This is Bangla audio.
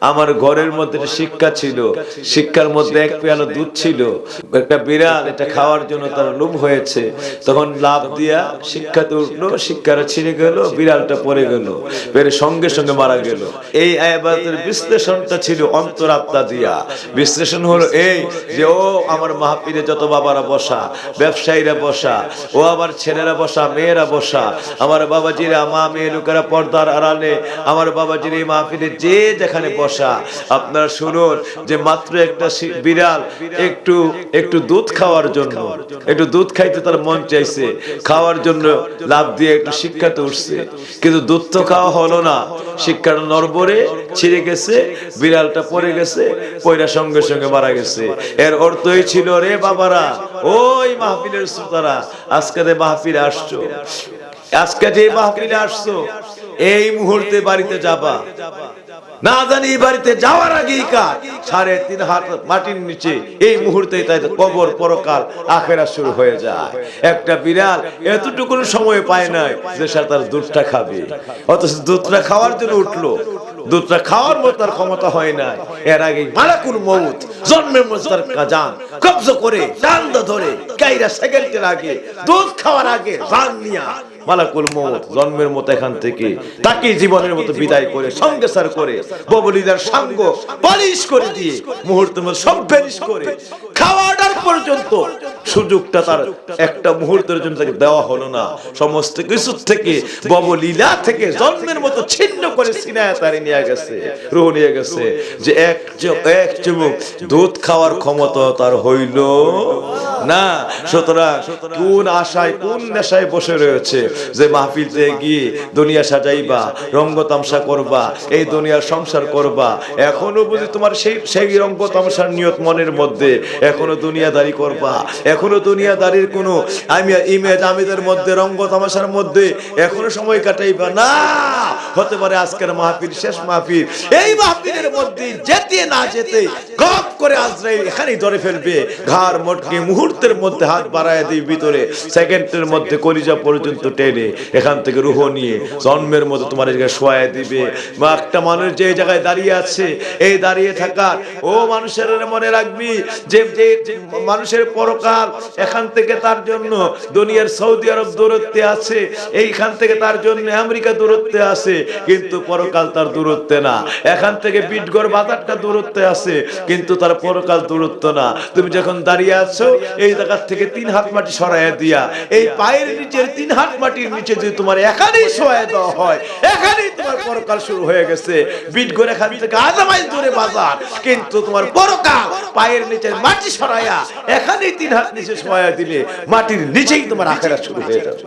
আমার ঘরের মধ্যে শিক্ষা ছিল। শিক্ষার মধ্যে এক পেয়ালা দুধ ছিল। একটা বিড়াল, এটা খাওয়ার জন্য তার লোভ হয়েছে। তখন লাভ দিয়া শিক্ষাতে উঠল শিক্ষাটা ছিঁড়ে গেল, বিড়ালটা পড়ে গেল পেরে সঙ্গে সঙ্গে মারা গেল। এই আয়াবাতের বিশ্লেষণটা ছিল অন্তরাত্মা দিয়া। বিশ্লেষণ হলো এই যে, ও আমার মাহফিলে যত বাবারা বসা, ব্যবসায়ীরা বসা, ও আমার ছেলেরা বসা, মেয়েরা বসা, আমার বাবাজিরা, মা মেয়ে লোকেরা পর্দার আড়ালে, আমার বাবাজির এই মাহফিলে যে যেখানে বসা আপনারা শুনুন যে মাত্র একটা বিড়াল একটু একটু দুধ খাওয়ার জন্য, একটু দুধ খাইতে তার মন চাইছে, খাওয়ার জন্য লাভ দিয়ে একটু শিক্ষাতে উঠছে। কিন্তু দুধ তো খাওয়া হলো না। শিক্ষাটা নরবরে ছিঁড়ে গেছে, বিড়ালটা পড়ে গেছে, পয়রা সঙ্গে সঙ্গে মারা গেছে। এর অর্থই ছিল রে বাবারা, ওই মাহফিলের শ্রোতারা, আজকে মাহফিলে আসছো, আজকে যে মাহফিলে আসছো, এই মুহূর্তে বাড়িতে যাবা। না জানি বাড়িতে যাওয়ার আগেই কার। সাড়ে তিন হাত মাটির নিচে এই মুহূর্তে তাই কবর পরকাল আখেরা শুরু হয়ে যায়। একটা বিড়াল এতটুকু সময় পায় নাই যে সে তার দুধটা খাবে। অথচ দুধটা খাওয়ার জন্য উঠল। দুধটা খাওয়ার মতো তার ক্ষমতা হয় নাই। এর আগে মালাকুল মৌত জন্মের মধ্যে তার কাজান, কবজ করে ডান্দ ধরে কাইরা সেকেন্ডের আগে দুধ খাওয়ার আগে জান নিয়া মালাকুল মৌত জন্মের মতো এখান থেকে তাকে জীবনের মতো বিদায় করে, সঙ্গে সার করে, ববলিদার সাঙ্গ পালিশ করে দিয়ে মুহূর্তের মধ্যে সব ফেরিস করে খাওয়াটার পর্যন্ত সুযোগটা তার একটা মুহূর্তের জন্য তাকে দেওয়া হলো না। সমস্ত কিছু থেকে ববলীলা থেকে জন্মের মতো ছিন্ন করে সিনায় তারে নিয়ে গেছে রুহ নিয়ে গেছে। যে এক এক চুমুক দুধ খাওয়ার ক্ষমতা তার হইল। না, সুতরাং কোন আশায়, কোন নেশায় বসে রয়েছে যে মাহফিলতে গিয়ে দুনিয়া সাজাইবা, রঙ্গ তামসা করবা, এই দুনিয়ার সংসার করবা। এখনও বুঝি তোমার সেই সেই রঙ্গ তামসার নিয়ত মনের মধ্যে এখনও দুনিয়াদারি করবা। এখনও দুনিয়াদারির কোনো আমি, ইমেজ আমিদের মধ্যে, রঙ্গ তামাশার মধ্যে এখনও সময় কাটাইবা। না, হতে পারে আজকের মাহফিল, শেষ মাহফিল। এই মধ্যে যেতে না যেতে গপ করে এখানেই ধরে ফেলবে। মুহূর্তের মধ্যে হাত বাড়ায় ভিতরে। সেকেন্ডের মধ্যে পর্যন্ত টেনে এখান থেকে রুহ নিয়ে জন্মের মতো তোমার জায়গায় দিবে। বা একটা মানুষ যে জায়গায় দাঁড়িয়ে আছে, এই দাঁড়িয়ে থাকার, ও মানুষের মনে রাখবি যে যে মানুষের পরকাল এখান থেকে তার জন্য দুনিয়ার সৌদি আরব দূরত্বে আছে, এইখান থেকে তার জন্য আমেরিকা দূরত্বে আছে, কিন্তু পরকাল তার দূরত্বে না। এখান থেকে বিটগড় বাজারটা দূরত্বে আছে, কিন্তু তার পরকাল দূরত্ব না। তুমি যখন দাঁড়িয়ে আছো, এই জায়গার থেকে তিন হাত মাটি সরাইয়া দিয়া, এই পায়ের নিচের তিন হাত মাটির নিচে যদি তোমার এখানেই সহায় দেওয়া হয়, এখানেই তোমার পরকাল শুরু হয়ে গেছে। বিটগড় এখান থেকে আধা মাইল দূরে বাজার, কিন্তু তোমার পরকাল পায়ের নিচের মাটি সরাইয়া এখানেই তিন হাত নিচে সহায় দিলে মাটির নিচেই তোমার আখেরা শুরু হয়ে যাবে।